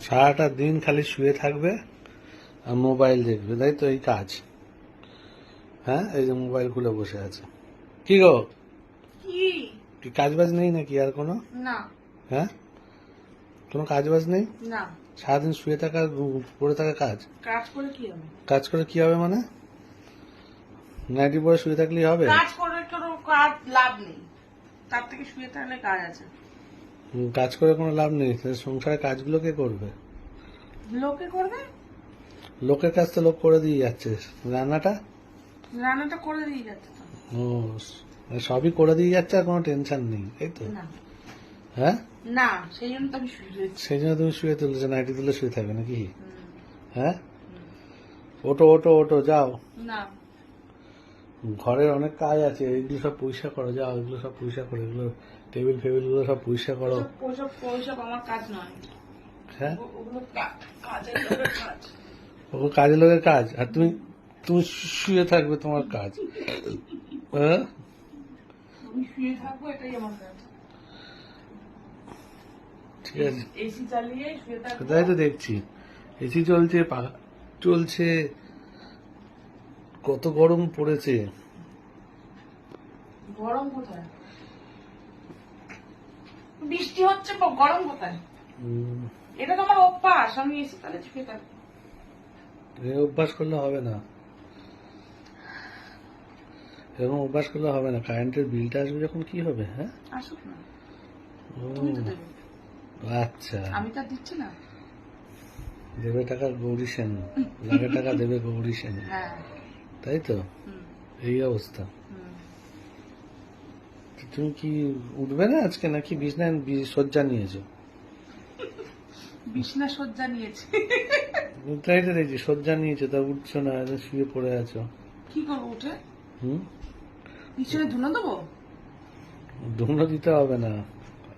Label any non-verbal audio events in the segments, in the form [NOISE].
সারাটা দিন খালি শুয়ে থাকবে আর মোবাইল দেখবে তাই তো? এই কাজ। হ্যাঁ? এই যে মোবাইল খুলে বসে আছে। কি গো? কি? কাজ বাজ নেই নাকি আর কোনো? না। হ্যাঁ? কোনো কাজ বাজ নেই? না। সারাদিন শুয়ে থাকা পড়ে থাকা কাজ? কাজ করে কি হবে? কাজ করে কি হবে মানে? নাইটি পরে শুয়ে থাকলেই হবে? কাজ করে কোনো কাজ লাভ নেই। তার থেকে শুয়ে থাকলে কাজ আছে। কাজ করে কোনো লাভ নেই। সংসারের কাজগুলো কে করবে? লোকে করবে? লোকের কাজ তো লোক করে দিয়ে যাচ্ছে। রান্নাটা? রান্নাটা করে দিয়ে যাচ্ছে ও সবই করে দিয়ে যাচ্ছে আর কোনো টেনশন নেই তাই তো। হ্যাঁ? না সেই জন্য তো আমি শুয়ে সেই জন্য তুমি শুয়ে তুলেছো নাইটি তুলে শুয়ে থাকবে নাকি? হ্যাঁ? ওটো ওটো ওটো যাও। না। ঘরের অনেক কাজ আছে এইগুলো সব পরিষ্কার করো যাও এগুলো সব পয়সা করো এগুলো টেবিল ফেবিলগুলো সব পরিষ্কার করো। আমার কাজ নয়। হ্যাঁ? ওগুলো কাজের লোকের কাজ। আর তুমি তুমি শুয়ে থাকবে তোমার কাজ। হ্যাঁ? শুয়ে থাকব এটাই আমার কাজ। ঠিক আছে। সেটাই তো দেখছি। এসি চলছে পাখা চলছে। কত গরম পড়েছে? গরম কোথায়? বৃষ্টি হচ্ছে গরম কোথায়? এটা তো আমার অভ্যাস আমি এসি তাহলে অভ্যাস করলে হবে না। এরকম অভ্যাস করলে হবে না কারেন্টের বিলটা আসবে যখন কি হবে হ্যাঁ? আসুক না। আচ্ছা। আমি তো দিচ্ছি না। দেবে টাকা গৌরী সেন। লাখে টাকা দেবে গৌরী সেন। হ্যাঁ। তাই তো? এই অবস্থা। তুমি কি উঠবে না আজকে নাকি বিছনায় বি- শয্যা নিয়েছো? বিছনা শয্যা নিয়েছি। তাই তো দেখছি শয্যা নিয়েছো তা উঠছো না শুয়ে পড়ে আছো। কি করব উঠে? হুম? পিছনে ধুনো দেবো? ধুমনো দিতে হবে না।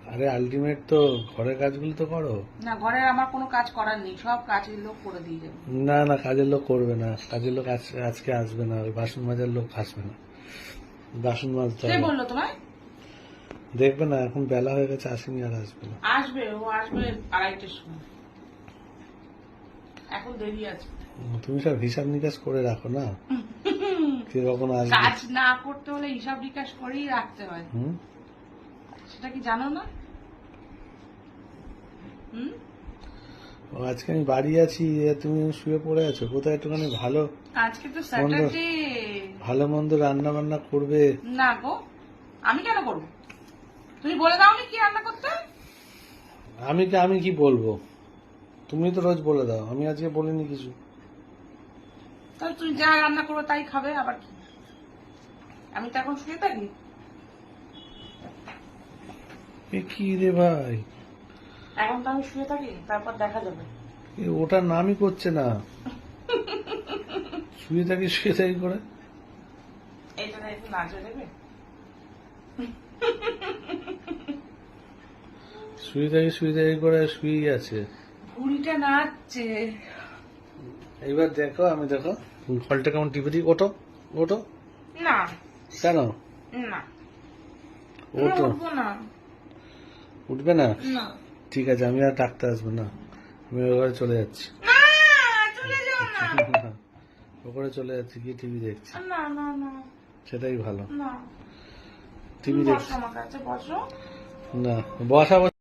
আরে আলটিমেট তো ঘরের কাজগুলো তো করো। না ঘরের আমার কোনো কাজ করার নেই সব কাজের লোক করে দিয়ে যাবে। না না কাজের লোক করবে না। কাজের লোক আজ- আজকে আসবে না ওই বাসন মাজার লোক আসবে না। বাসন মাজতে কে বলল তোমায়? দেখবে না এখন বেলা হয়ে গেছে আসেনি আর আসবে না। আসবে ও আসবে আড়াইটের সময়। এখন দেরি আছে। তুমি সব হিসাব নিকাশ করে রাখো না। [LAUGHS] কে কখন আসবে? কাজ না করতে হলে হিসাব নিকাশ করেই রাখতে হয়। হুম? সেটা কি জানো না? হুম? ও, আজকে আমি বাড়ি আছি তুমি শুয়ে পড়ে আছো কোথায় একটুখানি ভালো? আজকে তো স্যাটারডে ভালো মন্দ রান্না বান্না করবে? না গো আমি কেন করব? তুমি বলে দাওনি কি রান্না করতে? আমি কি আমি কি বলব? তুমি তো রোজ বলে দাও আমি আজকে বলিনি কিছু। তাহলে তুমি যা রান্না করবে তাই খাবে আবার কি? আমি তো এখন শুয়ে থাকি। এ কি রে ভাই? এখন তো আমি শুয়ে থাকি তারপর দেখা যাবে। এ ওটার নামই করছে না। শুয়ে থাকি শুয়ে থাকি করে। এইটা একটু নাচে দেবে শুয়ে থাকি শুয়ে থাকি করে শুয়েই আছে। নাচছে। এইবার দেখো আমি দেখো। ফলটা কেমন টিপে দিই। ওটো ওটো না। কেন? না। ওটো না। উঠবে না? ঠিক আছে আমি আর ডাকতে আসব না। আমি ওখানে চলে যাচ্ছি। ওখানে [LAUGHS] চলে যাচ্ছি গিয়ে টিভি দেখছি। সেটাই ভালো। টিভি দেখছি। না বসা।